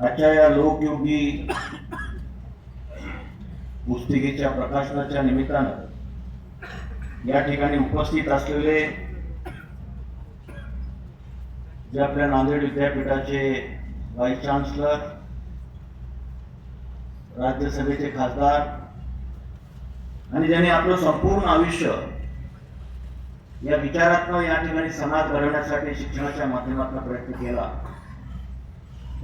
आजच्या या लोकयोगी पुस्तिकेच्या प्रकाशनाच्या निमित्तानं या ठिकाणी उपस्थित असलेले जे आपल्या नांदेड विद्यापीठाचे व्हाईस चान्सलर राज्यसभेचे खासदार आणि ज्यांनी आपलं संपूर्ण आयुष्य या विचारातनं या ठिकाणी समाज घडवण्यासाठी शिक्षणाच्या माध्यमातून प्रयत्न केला.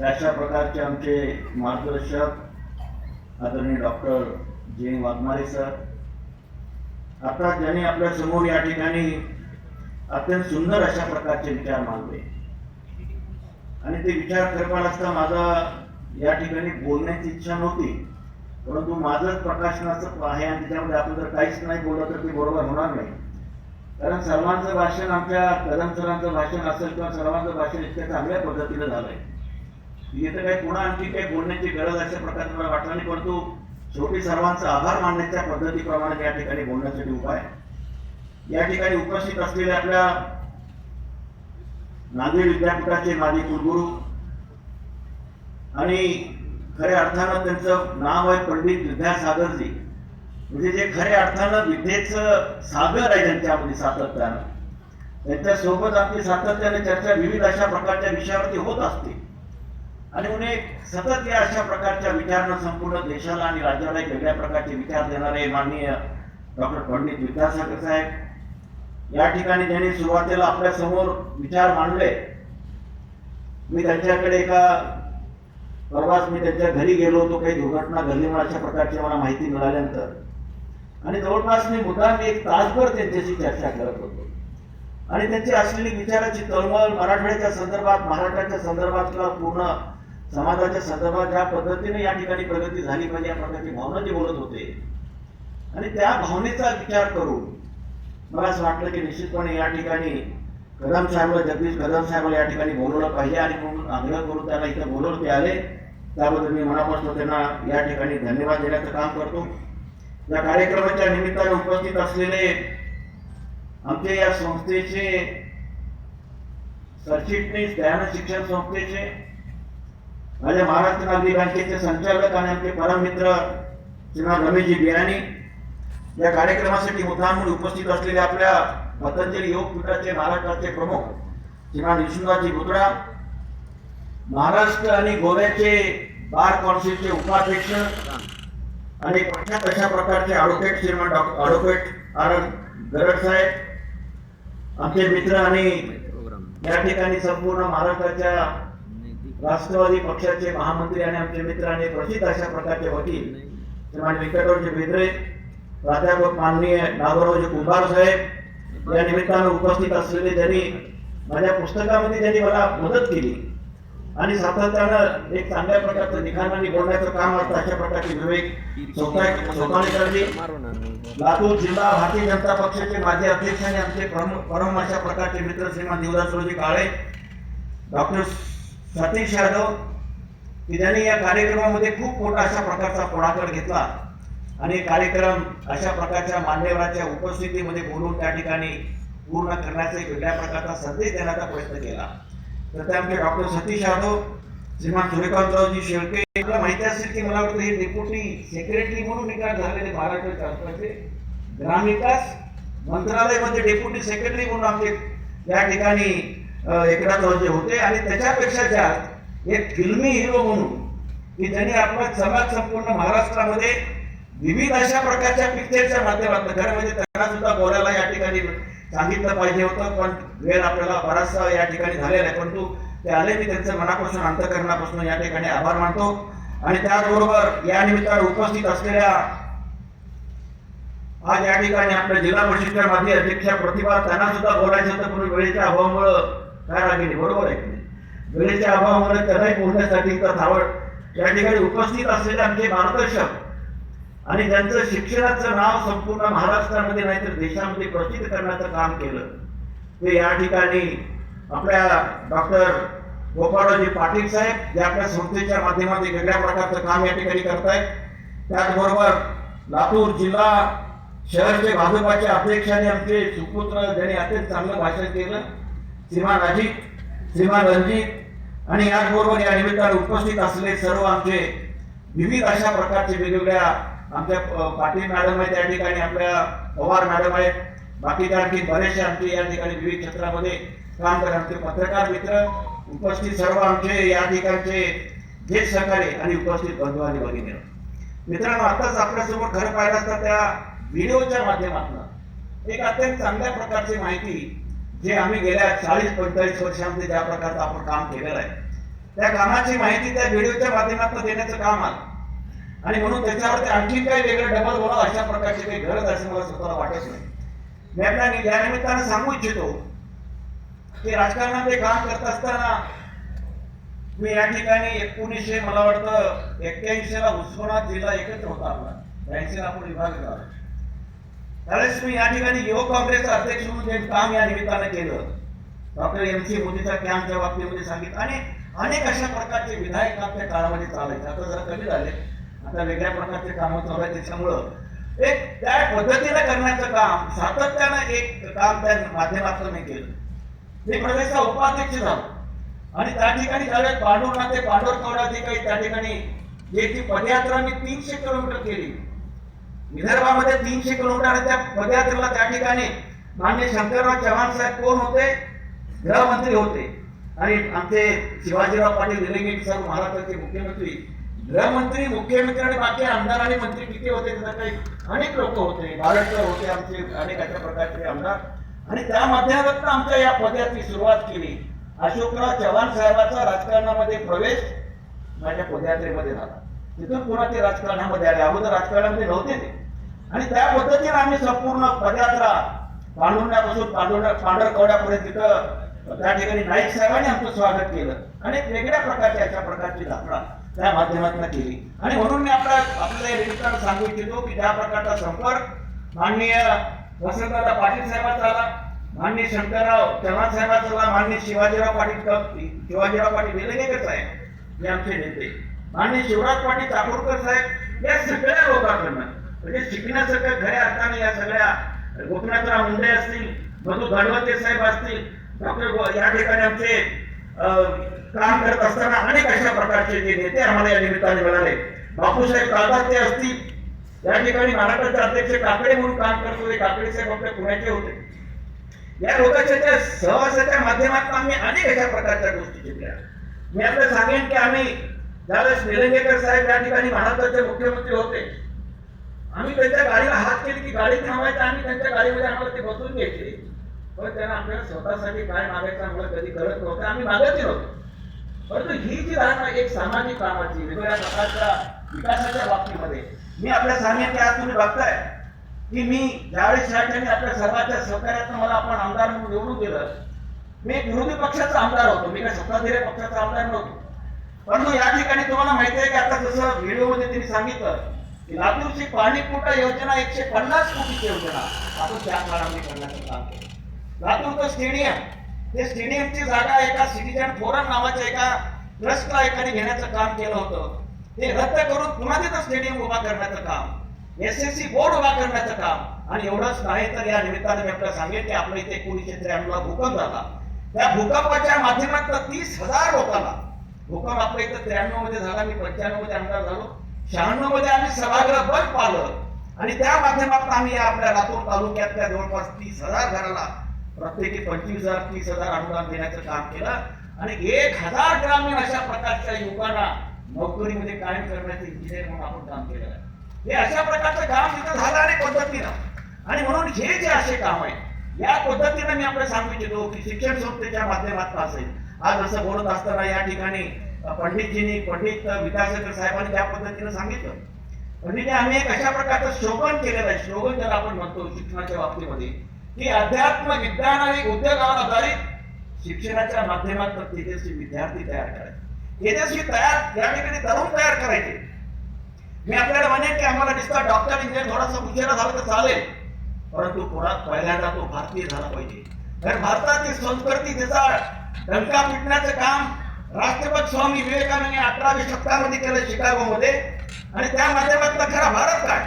अशा प्रकारचे आमचे मार्गदर्शक आदरणीय डॉक्टर जे वाघमारे सर. आता ज्यांनी आपल्यासमोर या ठिकाणी अत्यंत सुंदर अशा प्रकारचे विचार मांडले. आणि ते विचार करत असता माझा या ठिकाणी बोलण्याची इच्छा नव्हती. परंतु माझंच प्रकाशनाचं आहे आणि त्याच्यामध्ये आपण जर काहीच नाही बोललं तर ते बरोबर होणार नाही. कारण सर्वांचं भाषण आमच्या कदम सरांचं भाषण असेल किंवा सर्वांचं भाषण इतक्या चांगल्या पद्धतीनं झालंय. इथं काही कोणा आणखी काही बोलण्याची गरज अशा प्रकारे मला वाटलं नाही परंतु शेवटी सर्वांचा आभार मानण्याच्या पद्धतीप्रमाणे या ठिकाणी बोलण्यासाठी उपाय या ठिकाणी उपस्थित असलेल्या आपल्या नांदेड विद्यापीठाचे माजी कुलगुरू आणि खऱ्या अर्थानं त्यांचं नाव आहे पंडित विद्यासागरजी म्हणजे जे खऱ्या अर्थानं विद्येचं सागर आहे त्यांच्यामध्ये सातत्यानं. त्यांच्यासोबत आपली सातत्याने चर्चा विविध अशा प्रकारच्या विषयावरती होत असते. आणि म्हणून एक सतत या अशा प्रकारच्या विचारांना संपूर्ण देशाला आणि राज्याला एक वेगळ्या प्रकारचे विचार देणारे माननीय डॉक्टर पंडित विद्यासागर साहेब. या ठिकाणी ज्यांनी सुरुवातीला आपल्यासमोर विचार मांडले मी त्यांच्याकडे एका परवाच मी त्यांच्या घरी गेलो होतो काही दुर्घटना घडली म्हणून अशा प्रकारची मला माहिती मिळाल्यानंतर. आणि जवळपास मी मुद्दाम एक तासभर त्यांच्याशी चर्चा करत होतो. आणि त्यांची असलेली विचाराची तळमळ मराठवाड्याच्या संदर्भात महाराष्ट्राच्या संदर्भात किंवा पूर्ण समाजाच्या संदर्भात ज्या पद्धतीने या ठिकाणी प्रगती झाली पाहिजे या प्रकारची भावना ते बोलत होते. आणि त्या भावनेचा विचार करून मला असं वाटलं की निश्चितपणे या ठिकाणी कदम साहेबला जगदीश कदम साहेबला या ठिकाणी बोलवलं पाहिजे आणि म्हणून आग्रह करून त्याला इथं बोलवून ते आले. त्याबद्दल मी मनापासून त्यांना या ठिकाणी धन्यवाद देण्याचं काम करतो. या कार्यक्रमाच्या निमित्ताने उपस्थित असलेले आमचे या संस्थेचे सरचिटणीस दयानंद शिक्षण संस्थेचे माझ्या महाराष्ट्र नागरी बँकेचे संचालक आणि आमचे परममित्र श्रीमान रमेशजी बियाणी या कार्यक्रमासाठी मुद्दाम म्हणून उपस्थित असलेल्या आपल्या पतंजली योग पीठाचे महाराष्ट्राचे प्रमुख श्रीमान विष्णुदाजी बुद्रा महाराष्ट्र आणि गोव्याचे बार कॉन्सिलचे उपाध्यक्ष आणि प्रख्यात अशा प्रकारचे ॲडव्होकेट श्रीमान डॉक्टर ॲडव्होकेट आर गरड साहेब आमचे मित्र आणि या ठिकाणी संपूर्ण महाराष्ट्राच्या राष्ट्रवादी पक्षाचे महामंत्री आणि आमचे मित्र आणि प्रसिद्ध अशा प्रकारचे वकील श्रीमान व्यंकटरावजी बेदरे प्राध्यापक माननीय नागोरावजी कुंभार साहेब या निमित्तानं उपस्थित असलेले त्यांनी माझ्या पुस्तकामध्ये त्यांनी मला मदत केली. आणि सातत्यानं एक चांगल्या प्रकारचं लिखाणाने बोलण्याचं काम असतं अशा प्रकारचे विवेक सोता- लातूर जिल्हा भारतीय जनता पक्षाचे माजी अध्यक्ष आणि आमचे परम परम अशा प्रकारचे मित्र श्रीमान देवदासरावजी काळे डॉक्टर सतीश यादव की या कार्यक्रमामध्ये खूप मोठा अशा प्रकारचा पुढाकार घेतला. आणि कार्यक्रम अशा प्रकारच्या मान्यवराच्या उपस्थितीमध्ये बोलून त्या ठिकाणी पूर्ण करण्याचा एक वेगळ्या प्रकारचा संदेश देण्याचा प्रयत्न केला. तर ते आमचे डॉक्टर सतीश यादव श्रीमान सूर्यकांतरावजी शेळके तुला माहिती असेल की मला वाटतं हे डेप्युटी सेक्रेटरी म्हणून निकाल झालेले महाराष्ट्र शासनाचे ग्रामविकास मंत्रालयामध्ये डेप्युटी सेक्रेटरी म्हणून आमचे या ठिकाणी एकनाथरावजी होते आणि त्याच्यापेक्षा जास्त एक फिल्मी हिरो म्हणून की ज्यांनी आपला समाज संपूर्ण महाराष्ट्रामध्ये विविध अशा प्रकारच्या पिक्चरच्या माध्यमातून खरं म्हणजे त्यांना सुद्धा बोलायला या ठिकाणी सांगितलं पाहिजे होतं पण वेळ आपल्याला बराचसा या ठिकाणी झालेला आहे. परंतु ते आले मी त्यांचं मनापासून अंतकरणापासून या ठिकाणी आभार मानतो. आणि त्याचबरोबर या निमित्तानं उपस्थित असलेल्या आज या ठिकाणी आपल्या जिल्हा परिषदेच्या माजी अध्यक्षा प्रतिभा त्यांना सुद्धा बोलायचं होतं पण वेळेच्या अभावामुळं काय लागेल बरोबर आहे. की नाही? वेळेच्या अभावामुळे त्यांनाही बोलण्यासाठी तर धावड या ठिकाणी उपस्थित असलेले म्हणजे आमचे मार्गदर्शक. आणि ज्यांचं शिक्षणाचं नाव संपूर्ण महाराष्ट्रामध्ये नाही तर देशामध्ये प्रसिद्ध करण्याचं काम केलं. ते या ठिकाणी आपल्या डॉक्टर गोपाळजी पाटील साहेब जे आपल्या संस्थेच्या माध्यमातून वेगळ्या प्रकारचं काम या ठिकाणी करतायत. त्याचबरोबर लातूर जिल्हा शहरचे भाजपाचे अध्यक्ष आमचे सुपुत्र ज्यांनी अत्यंत चांगलं भाषण केलं. श्रीमान अजित श्रीमान रणजित आणि याचबरोबर या निमित्ताने उपस्थित असलेले सर्व आमचे विविध अशा प्रकारचे वेगवेगळ्या आमच्या पाटील मॅडम आहेत त्या ठिकाणी आपल्या पवार मॅडम आहेत. बाकीच्या आणखी बरेचसे आमचे या ठिकाणी विविध क्षेत्रामध्ये काम करत आमचे पत्रकार मित्र उपस्थित सर्व आमचे या ठिकाणचे जे सहकारी आणि उपस्थित बंधू आणि भगिनी. मित्रांनो आताच आपल्यासमोर खरं पाहिलं तर त्या व्हिडिओच्या माध्यमातून एक अत्यंत चांगल्या प्रकारची माहिती जे आम्ही गेल्या चाळीस पंचेचाळीस वर्षांमध्ये ज्या प्रकारचं आपण काम केलेलं आहे त्या कामाची माहिती त्या व्हिडिओच्या माध्यमातून देण्याचं काम आलं. आणि म्हणून त्याच्यावरती आणखी काही वेगळं डबल बोला अशा प्रकारची काही गरज असे मला स्वतःला वाटत नाही. मी आपल्या या निमित्तानं सांगू इच्छितो की राजकारणामध्ये काम करत असताना मी या ठिकाणी एकोणीसशे मला वाटतं एक्क्याऐंशी ला उस्मानाबाद जिल्हा एकत्र होता आपला ब्याऐंशीला आपण विभाग झाला. त्यावेळेस मी या ठिकाणी युवक काँग्रेस अध्यक्ष म्हणून जे काम या निमित्तानं केलं. डॉक्टर एम सी मोदीचा कॅम्पच्या बाबतीमध्ये सांगितलं. आणि अनेक अशा प्रकारचे विधायक आपल्या काळामध्ये चालायचे. आता जरा कमी झाले. आता वेगळ्या प्रकारचे कामं चालू आहेत. त्याच्यामुळं एक त्या पद्धतीने करण्याचं काम सातत्यानं एक काम त्या माध्यमातून मी केलं. मी प्रदेशचा उपाध्यक्ष झालो. आणि त्या ठिकाणी ज्यावेळेस पांडुरनाथ ते कौडातील काही त्या ठिकाणी जे ती पदयात्रा मी तीनशे किलोमीटर केली. विदर्भामध्ये तीनशे किलोमीटर त्या पदयात्रेला त्या ठिकाणी मान्य शंकरराव चव्हाण साहेब कोण होते? गृहमंत्री होते. आणि आमचे शिवाजीराव पाटील निलंगेकर साहेब महाराष्ट्राचे मुख्यमंत्री गृहमंत्री मुख्यमंत्री आणि बाकी आमदार आणि मंत्री किती होते? त्याचा काही अनेक लोक होते. बाळकर होते आमचे अनेक अशा प्रकारचे आमदार. आणि त्या माध्यमातून आमच्या या पदयात्री सुरुवात केली. अशोकराव चव्हाण साहेबांचा राजकारणामध्ये प्रवेश माझ्या पदयात्रेमध्ये झाला. तिथून पुन्हा ते राजकारणामध्ये आले. अगोदर राजकारणामध्ये नव्हते ते. आणि त्या पद्धतीने आम्ही संपूर्ण पदयात्रा पांडुरण्यापासून पांडुर पांढरकवड्यापर्यंत तिथं त्या ठिकाणी नाईक साहेबांनी आमचं स्वागत केलं. आणि वेगळ्या प्रकारची अशा प्रकारची यात्रा त्या माध्यमातून केली. आणि म्हणून मी आपल्या आपल्या या सांगू इच्छितो की ज्या प्रकारचा संपर्क माननीय वसंतदादा पाटील साहेबांचा आला माननीय शंकरराव चव्हाण साहेबांचा आला माननीय शिवाजीराव पाटील शिवाजीराव पाटील निलंगेकर साहेब हे आमचे नेते. माननीय शिवराज पाटील चाकूरकर साहेब या सगळ्या लोकांकडनं म्हणजे शिकण्यासारखं खऱ्या अर्थाने या सगळ्या गोपीनाथराव मुंडे असतील मधु गणवते साहेब असतील डॉक्टर या ठिकाणी आमचे काम करत असताना अनेक अशा प्रकारचे जे नेते आम्हाला या निमित्ताने मिळाले. बापूसाहेब काळदाते असतील या ठिकाणी महाराष्ट्राचे अध्यक्ष काकडे म्हणून काम करत होते काकडे साहेब आपल्या पुण्याचे होते. या लोकांच्या त्या सहवासाच्या माध्यमातून आम्ही अनेक अशा प्रकारच्या गोष्टी शिकल्या. मी आपल्याला सांगेन की आम्ही ज्यावेळेस निलंगेकर साहेब या ठिकाणी महाराष्ट्राचे मुख्यमंत्री होते आम्ही त्यांच्या गाडीला हात केली की गाडी थांबायचं आम्ही त्यांच्या गाडीमध्ये आम्हाला ते बसून घ्यायचे. पण त्यांना आपल्याला स्वतःसाठी काय मागायचं आम्हाला कधी कळत नव्हतं. आम्ही मागतही नव्हतो. परंतु ही जी धारणा एक सामाजिक कामाची वेगवेगळ्या प्रकारच्या विकासाच्या बाबतीमध्ये मी आपल्या सामान्य आज तुम्ही बघताय की मी ज्यावेळेस या ठिकाणी आपल्या सर्वांच्या सहकार्यातून मला आपण आमदार म्हणून निवडून दिलं मी एक विरोधी पक्षाचा आमदार होतो. मी काय सत्ताधारी पक्षाचा आमदार नव्हतो. परंतु या ठिकाणी तुम्हाला माहिती आहे की आता जसं व्हिडिओमध्ये त्यांनी सांगितलं लातूरची पाणीपुरवठा योजना एकशे पन्नास कोटीची योजना. आपण त्या काळामध्ये करण्याचं काम केलं. लातूरचं स्टेडियम ते स्टेडियमची जागा एका सिटीजन फोरम नावाच्या एका ट्रस्टला एकाने घेण्याचं काम केलं होतं. ते रद्द करून पुन्हा तिथं स्टेडियम उभा करण्याचं काम एस एस सी बोर्ड उभा करण्याचं काम. आणि एवढंच नाही तर या निमित्ताने मी आपल्याला सांगेल की आपल्या इथे एकोणीसशे त्र्याण्णवला भूकंप झाला. त्या भूकंपाच्या माध्यमातून तीस हजार लोकांना भूकंप आपल्या इथं त्र्याण्णवमध्ये झाला मी पंच्याण्णवमध्ये आमदार झालो. शहाण्णवमध्ये आम्ही सभागृह बंद पाळलं आणि त्या माध्यमातून आम्ही आपल्या लातूर तालुक्यातल्या जवळपास तीस हजार घराला प्रत्येकी पंचवीस हजार तीस हजार अनुदान देण्याचं काम केलं. आणि एक हजार ग्रामीण अशा प्रकारच्या युवकांना नोकरीमध्ये कायम करण्याचं इंजिनियर म्हणून आपण काम केलेलं आहे. हे अशा प्रकारचं काम तिथं झालं आणि पद्धतीनं. आणि म्हणून हे जे असे काम आहे या पद्धतीनं मी आपल्याला सांगू इच्छितो की शिक्षण संस्थेच्या माध्यमातून असेल. आज असं बोलत असताना या ठिकाणी पंडितजींनी पंडित विद्यासागर साहेबांनी ज्या पद्धतीनं सांगितलं. म्हणजे आम्ही एक अशा प्रकारचं शोभन केलेलं आहे. श्लोगन ज्याला आपण म्हणतो शिक्षणाच्या बाबतीमध्ये की अध्यात्म विज्ञान आणि उद्योगावर आधारित शिक्षणाच्या माध्यमातून तेजस्वी विद्यार्थी तयार करायचे. तेजस्वी तयार या ठिकाणी तरुण तयार करायचे. मी आपल्याला म्हणेन की आम्हाला दिसतं डॉक्टर इंजिनियर थोडासा उशिरा झाला तर चालेल. परंतु कोणात पहिल्यांदा तो भारतीय झाला पाहिजे. कारण भारताची संस्कृती त्याचा डंका पिटण्याचं काम राष्ट्रपती स्वामी विवेकानंद अठराव्या शतकामध्ये केलं शिकागो मध्ये आणि त्या माध्यमातून खरा भारत काय?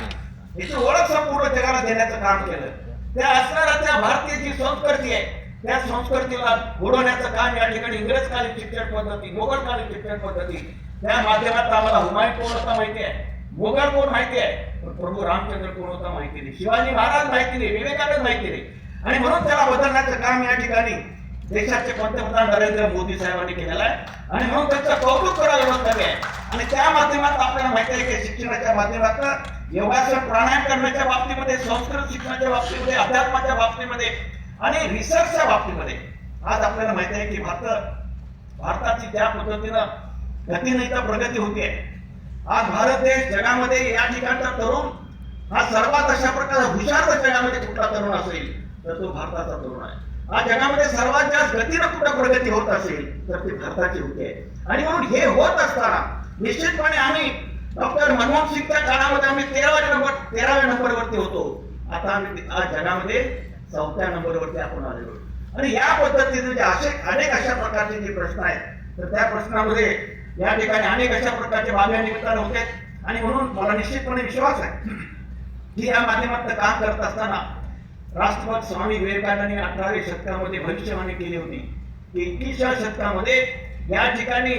याची ओळख संपूर्ण जगाला देण्याचं काम केलं. त्या असणाऱ्या त्या भारतीय जी संस्कृती आहे त्या संस्कृतीला घडवण्याचं काम या ठिकाणी इंग्रजकालीन शिक्षण पद्धती मोगलकालीन शिक्षण पद्धती त्या माध्यमात आम्हाला हुमायून कोण होता माहिती आहे? मोगल कोण माहिती आहे? पण प्रभू रामचंद्र कोण होता माहिती नाही. शिवाजी महाराज माहिती नाही विवेकानंद माहिती नाही. आणि म्हणून त्याला बदलण्याचं काम या ठिकाणी देशाचे पंतप्रधान नरेंद्र मोदी साहेबांनी केलेलं आहे? आणि म्हणून त्यांचं कौतुक करायला हवं आहे. आणि त्या माध्यमात आपल्याला माहिती आहे की शिक्षणाच्या माध्यमातून योगासन प्राणायाम करण्याच्या बाबतीमध्ये संस्कृत शिक्षणाच्या बाबतीमध्ये अध्यात्माच्या बाबतीमध्ये आणि रिसर्चच्या बाबतीमध्ये आज आपल्याला माहिती आहे की भारत भारताची ज्या पद्धतीनं गतीने तर प्रगती होते आज भारत देश जगामध्ये या ठिकाणचा तरुण हा सर्वात अशा प्रकारे हुशार जगामध्ये कुठला तरुण असेल तर तो भारताचा तरुण आहे. आज जगामध्ये सर्वात जास्त गतीनं कुठं प्रगती होत असेल तर ती भारताची होते आणि म्हणून हे होत असताना निश्चितपणे आम्ही डॉक्टर मनमोहन सिंगच्या काळामध्ये आम्ही तेराव्या नंबर तेराव्या नंबरवरती होतो. आता आम्ही आज जगामध्ये चौथ्या नंबरवरती आपण आलेलो आणि या पद्धतीने जे असे अनेक अशा प्रकारचे जे प्रश्न आहेत तर त्या प्रश्नामध्ये या ठिकाणी अनेक अशा प्रकारचे बाब्या निमित्तानं होते. आणि म्हणून मला निश्चितपणे विश्वास आहे की या माध्यमात काम करत असताना राष्ट्रवाद स्वामी विवेकानंदांनी अठराव्या शतकामध्ये भविष्यवाणी केली होती. एकवीसव्या शतकामध्ये या ठिकाणी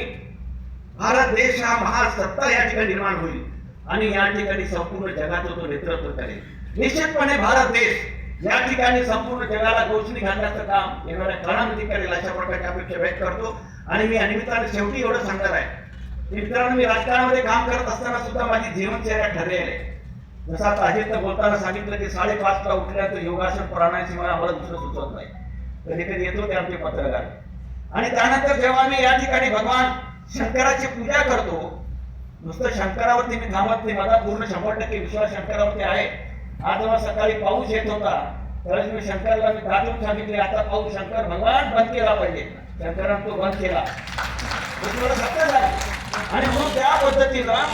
भारत देश हा महासत्ता या ठिकाणी निर्माण होईल. आणि या ठिकाणी संपूर्ण जगाचं तो नेतृत्व करेल. निश्चितपणे भारत देश या ठिकाणी संपूर्ण जगाला गोष्टी घालण्याचं काम येणाऱ्या काळामध्ये करेल अशा प्रकारची अपेक्षा व्यक्त करतो. आणि मी या निमित्ताने शेवटी एवढं सांगणार आहे. मित्रांनो मी राजकारणामध्ये काम करत असताना सुद्धा माझी जीवनचर्या ठरलेली आहे. जसं आता अजितनं बोलताना सांगितलं की साडेपाचला उठल्यानंतर योगासन प्राणायाम आम्हाला दुसरं सुचवत नाही. कधी कधी येतो ते आमचे पत्रकार. आणि त्यानंतर जेव्हा मी या ठिकाणी भगवान शंकराची पूजा करतो नुसतं शंकरावरती मी थांबत नाही माझा पूर्ण शंभर टक्के विश्वास शंकरावरती आहे. आज जेव्हा सकाळी पाऊस येत होता त्यावेळेस मी शंकरला मी दाटून सांगितले आता पाऊस शंकर भगवान बंद केला पाहिजे. शंकरानं तो बंद केला. आणि म्हणून त्या पद्धतीला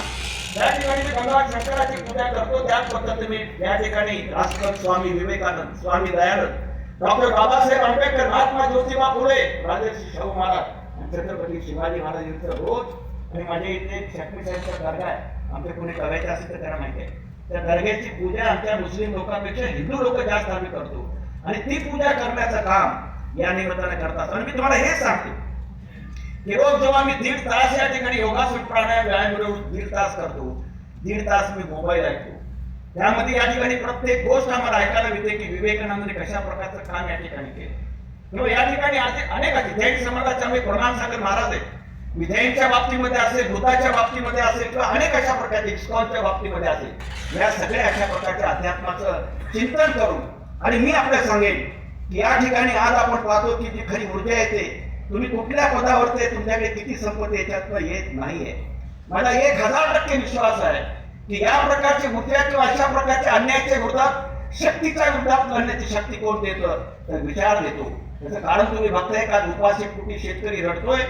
त्या ठिकाणी मी भगवान शंकराची पूजा करतो त्याच पद्धतीने या ठिकाणी राष्ट्रपती स्वामी विवेकानंद स्वामी दयानंद डॉक्टर बाबासाहेब आंबेडकर महात्मा ज्योतिबा फुले राजर्षी शाहू महाराज आणि छत्रपती शिवाजी महाराज यांचं रोज आणि माझ्या इथे एक शक्ती साहेबचा दर्गा आहे आमच्या कोणी करायचे असेल तर त्यांना माहिती आहे. त्या दर्ग्याची पूजा आमच्या मुस्लिम लोकांपेक्षा हिंदू लोक जास्त आम्ही करतो. आणि ती पूजा करण्याचं काम या निमित्ताने करतात आणि मी तुम्हाला हे सांगतो की रोज जेव्हा मी दीड तास या ठिकाणी योगासन प्राणायाम व्यायाम मिळवून दीड तास करतो दीड तास मी मोबाईल ऐकतो. त्यामध्ये या ठिकाणी प्रत्येक गोष्ट आम्हाला ऐकायला मिळते की विवेकानंदने कशा प्रकारचं काम या ठिकाणी केलं. किंवा या ठिकाणी असे अनेक जैन समाजाचे आम्ही प्रमाण सागर महाराज आहेत. विधेयकच्या बाबतीमध्ये असेल भूताच्या बाबतीमध्ये असेल किंवा अनेक अशा प्रकारचे इस्कॉनच्या बाबतीमध्ये असेल या सगळ्या अशा प्रकारच्या अध्यात्माचं चिंतन करून आणि मी आपल्याला सांगेन की या ठिकाणी आज आपण पाहतो की जी खरी ऊर्जा येते तुम्ही कुठल्या पदावरती तुमच्याकडे किती संपत्ती याच्यातनं येत नाहीये. मला एक हजार टक्के विश्वास आहे की या प्रकारचे मुद्द्या किंवा अशा प्रकारच्या अन्यायाच्या विरोधात शक्तीच्या विरोधात लढण्याची शक्ती कोण देतं तर विचार देतो. त्याचं कारण तुम्ही बघताय का उपाशी कुठे शेतकरी रडतोय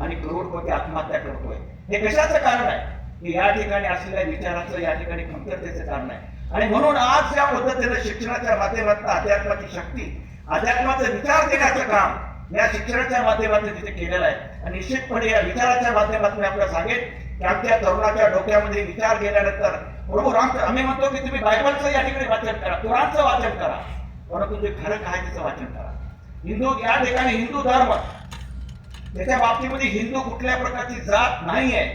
आणि करोडपती आत्महत्या करतोय. हे कशाचं कारण आहे? की या ठिकाणी असलेल्या विचाराचं या ठिकाणी कमतरतेचं कारण आहे. आणि म्हणून आज या पद्धतीनं शिक्षणाच्या माध्यमातून अध्यात्माची शक्ती अध्यात्माचा विचार देण्याचं काम या शिक्षणाच्या माध्यमातून तिथे केलेलं आहे. आणि निश्चितपणे या विचाराच्या माध्यमातून आपल्याला सांगेल की आमच्या तरुणाच्या डोक्यामध्ये विचार गेल्यानंतर प्रभू राम आम्ही म्हणतो की तुम्ही बायबलचं या ठिकाणी वाचन करा कुराणचं वाचन करा. परंतु जे खरं काय त्याचं वाचन करा. हिंदू या ठिकाणी हिंदू धर्म त्याच्या बाबतीमध्ये हिंदू कुठल्या प्रकारची जात नाही आहे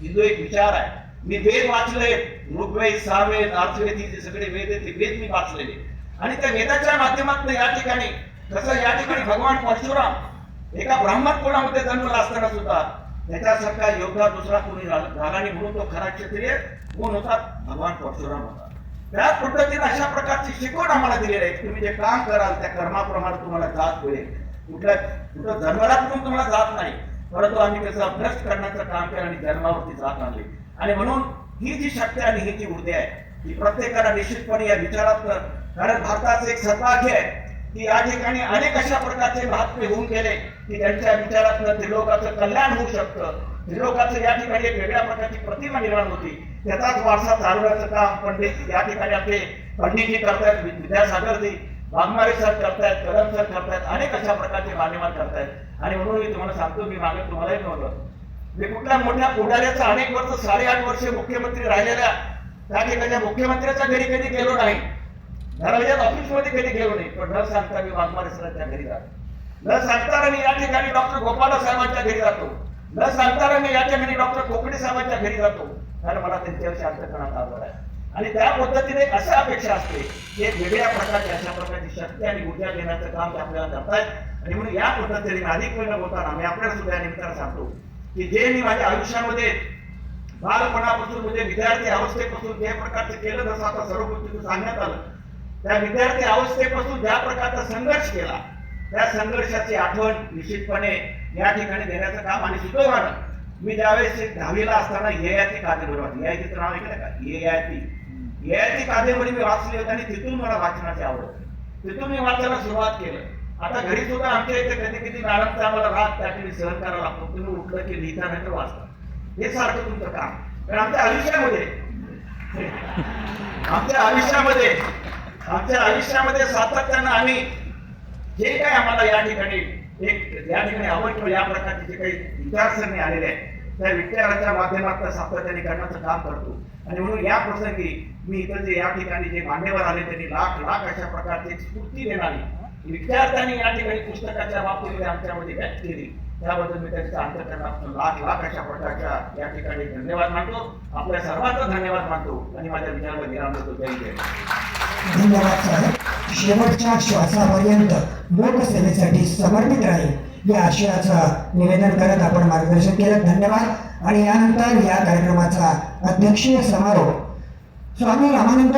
हिंदू एक विचार आहे. मी वेद वाचले ऋग्वेद सामवेद अर्थवेद ही जे सगळे वेद आहेत ते वेद मी वाचलेले. आणि त्या वेदाच्या माध्यमातून या ठिकाणी तसं या ठिकाणी भगवान परशुराम एका ब्राह्मण कुळामध्ये जन्मला असताना सुद्धा त्याच्यासारखा योद्धा दुसरा कोणी झाला नाही म्हणून तो खरा क्षत्रिय कोण होता भगवान परशुराम होता. त्याच पद्धतीने अशा प्रकारची शिकवण आम्हाला दिलेली आहे. तुम्ही जे काम कराल त्या कर्माप्रमाणे तुम्हाला जात होईल कुठल्या कुठं जन्मलात म्हणून तुम्हाला जात नाही परंतु आम्ही त्याचा अभ्यास करण्याचं काम केलं आणि जन्मावरती जात आणली आणि म्हणून ही जी शक्ती आणि ही जी ऊर्जा आहे ती प्रत्येकाला निश्चितपणे या विचारात कारण भारताचं एक सद्भाग्य आहे. की या ठिकाणी अनेक अशा प्रकारचे महात्मे होऊन गेले की त्यांच्या विचारातनं त्रिलोकाचं कल्याण होऊ शकतं. त्रिलोकाचं या ठिकाणी एक वेगळ्या प्रकारची प्रतिमा निर्माण होती. त्याचाच वारसा चालवण्याचं काम पंडित या ठिकाणी आपले पंडितजी करतायत विद्यासागरजी वाघमारे सर करतायत कदम सर करतायत अनेक अशा प्रकारचे मान्यमान करतायत. आणि म्हणून मी तुम्हाला सांगतो मी मागे तुम्हालाही नव्हतं मी कुठल्या मोठ्या पुढाऱ्याचा अनेक वर्ष साडेआठ वर्ष मुख्यमंत्री राहिलेल्या त्या ठिकाणच्या मुख्यमंत्र्याच्या घरी कधी गेलो नाही. घराच्या ऑफिसमध्ये कधी गेलो नाही पण न सांगता मी वाघमारे सरांच्या घरी जातो न सांगताना मी या ठिकाणी डॉक्टर गोपाला साहेबांच्या घरी जातो न सांगताना मी या ठिकाणी डॉक्टर कोकणे साहेबांच्या घरी जातो कारण मला त्यांच्यावर अंतकरणात आहे. आणि त्या पद्धतीने अशा अपेक्षा असते की एक वेगळ्या प्रकारची अशा प्रकारची शक्ती आणि ऊर्जा देण्याचं काम ते आपल्याला करतायत. आणि म्हणून या पद्धतीने अधिक वेळ बोलताना मी आपल्याला सुद्धा या निमित्तानं सांगतो की जे मी माझ्या आयुष्यामध्ये बालपणापासून म्हणजे विद्यार्थी अवस्थेपासून जे प्रकारचं केलं जसं आता सर्व गोष्टी सांगण्यात आलं त्या विद्यार्थी अवस्थेपासून ज्या प्रकारचा संघर्ष केला त्या संघर्षाची आठवण निश्चितपणे या ठिकाणी देण्याचं काम आणि सुदैवानं मी ज्यावेळेस दहावीला असताना ययाती कादंबरी वाचली ययातीचं नाव ऐकलं का? ययाती ययाती कादंबरी मी वाचली होती आणि तिथून मला वाचनाची आवड होती. तिथून मी वाचायला सुरुवात केलं. आता घरी सुद्धा आमच्या इथे कधी कधी मॅडमचा आम्हाला राग त्या ठिकाणी सहन करावा लागतो. तुम्ही उठलं की लिहिता नाही तर वाचता. हे सारखं तुमचं काम. कारण आमच्या आयुष्यामध्ये आमच्या आयुष्यामध्ये आमच्या आयुष्यामध्ये सातत्यानं आम्ही जे काही आम्हाला या ठिकाणी एक या ठिकाणी आवडतो या प्रकारचे जे काही विचारसरणी आलेले आहे त्या विचाराच्या माध्यमातून सातत्याने करण्याचं काम करतो. आणि म्हणून या प्रसंगी मी इथं जे या ठिकाणी जे मान्यवर आले त्यांनी लाख लाख अशा प्रकारची स्फूर्ती देणारी विद्यार्थ्यांनी या ठिकाणी पुस्तकाच्या बाबतीमध्ये आमच्यामध्ये व्यक्त केली. त्याबद्दल मी त्यांच्या अंतकरणातून लाख लाख अशा प्रकारच्या या ठिकाणी धन्यवाद मानतो. आपल्या सर्वांचा धन्यवाद मानतो. आणि माझ्या विचारावर विराम देतो जय जय धन्यवाद साहेब शेवटच्या श्वासापर्यंत लोकसेवेसाठी समर्पित राहील. या आशयाचं निवेदन करत आपण मार्गदर्शन केलं. धन्यवाद. आणि यानंतर या कार्यक्रमाचा अध्यक्षीय समारोप. स्वामी रामानंद